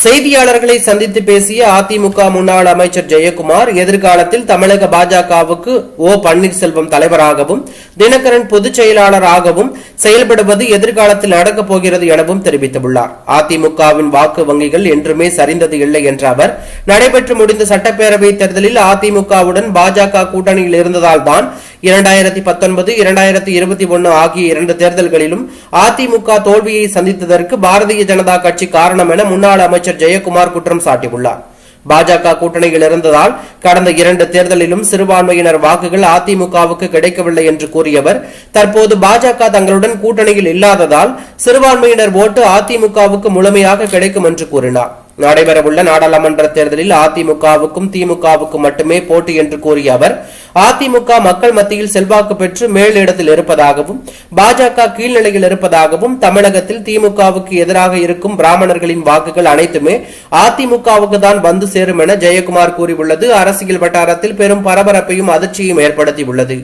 செய்தியாளர்களை சந்தித்து பேசிய அதிமுக முன்னாள் அமைச்சர் ஜெயக்குமார் எதிர்காலத்தில் தமிழக பாஜகவுக்கு ஓ பன்னீர்செல்வம் தலைவராகவும் தினகரன் பொதுச் செயலாளராகவும் செயல்படுவது எதிர்காலத்தில் நடக்கப் போகிறது எனவும் தெரிவித்துள்ளார். அதிமுகவின் வாக்கு வங்கிகள் என்றுமே சரிந்தது இல்லை என்ற அவர் நடைபெற்று முடிந்த சட்டப்பேரவை தேர்தலில் அதிமுகவுடன் பாஜக கூட்டணியில் இருந்ததால் தான் இரண்டாயிரத்தி பத்தொன்பது இரண்டாயிரத்தி இருபத்தி ஒன்னு ஆகிய இரண்டு தேர்தல்களிலும் அதிமுக தோல்வியை சந்தித்ததற்கு பாரதிய ஜனதா கட்சி காரணம் என முன்னாள் அமைச்சர் ஜெயக்குமார் குற்றம் சாட்டியுள்ளார். பாஜக கூட்டணியில் இருந்ததால் கடந்த இரண்டு தேர்தலிலும் சிறுபான்மையினர் வாக்குகள் அதிமுகவுக்கு கிடைக்கவில்லை என்று கூறியவர். தற்போது பாஜக தங்களுடன் கூட்டணியில் இல்லாததால் சிறுபான்மையினர் ஓட்டு அதிமுகவுக்கு முழுமையாக கிடைக்கும் என்று கூறினார். நடைபெறவுள்ள நாடாளுமன்ற தேர்தலில் அதிமுகவுக்கும் திமுகவுக்கும் மட்டுமே போட்டி என்று கூறிய அவர் அதிமுக மக்கள் மத்தியில் செல்வாக்கு பெற்று மேலிடத்தில் இருப்பதாகவும் பாஜக கீழ்நிலையில் இருப்பதாகவும் தமிழகத்தில் திமுகவுக்கு எதிராக இருக்கும் பிராமணர்களின் வாக்குகள் அனைத்துமே அதிமுகவுக்கு தான் வந்து சேரும் என ஜெயக்குமார் கூறியுள்ளது. அரசியல் வட்டாரத்தில் பெரும் பரபரப்பையும் அதிர்ச்சியும் ஏற்படுத்தியுள்ளது.